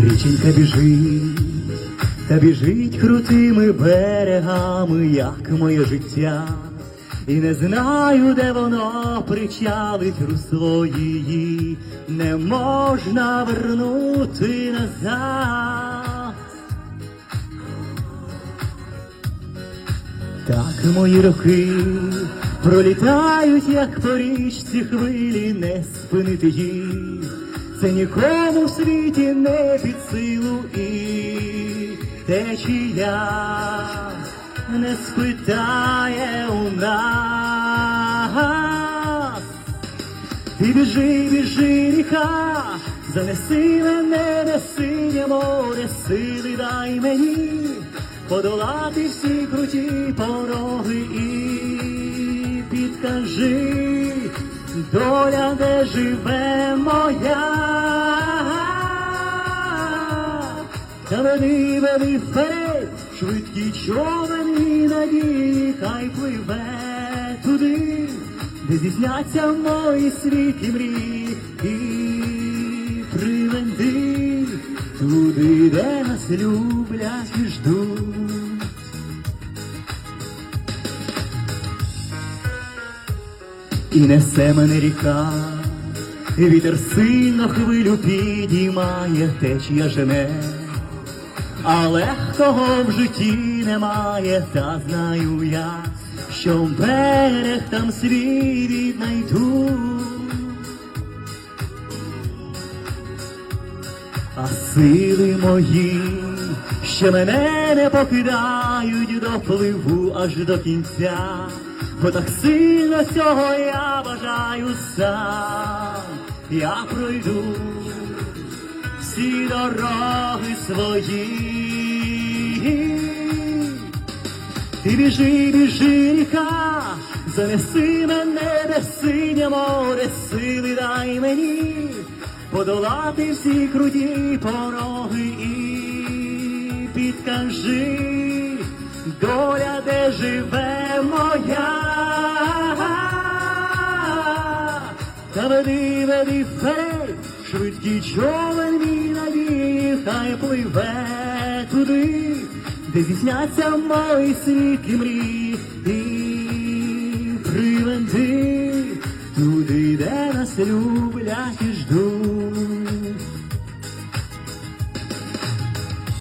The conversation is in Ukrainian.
Річенька біжить, та біжить крутими берегами, як моє життя, і не знаю, де воно причалить русло її, не можна вернути назад. Так мої роки пролітають, як по річці хвилі, не спинити їх. Це нікому в світі не під силу і течія не спитає у нас. Ти біжи, біжи, ріка, занеси мене на синє море, сили дай мені подолати всі круті пороги і підкажи, доля, де живе моя. Веди вперед, швидкі човен і надії, хай пливе туди, де зізняться мої світлі мрії, і приведи туди, де нас люблять і ждуть. І несе мене ріка, і вітер сильно хвилю підіймає, течія жене, а легкого в житті немає, та знаю я, що берег там свій віднайду. А сили мої, що мене не покидають, допливу аж до кінця, бо так сильно цього я бажаю сам, я пройду всі дороги свої. Ти біжи, біжи, ріка, занеси мене де синє море, сили дай мені подолати всі круті пороги і підкажи, доля, де живе моя. Та веди, веди вперед, швидкий човен хай пливе туди, де зісняться мої світлі мрії, і приведи туди, де нас люблять і ждуть.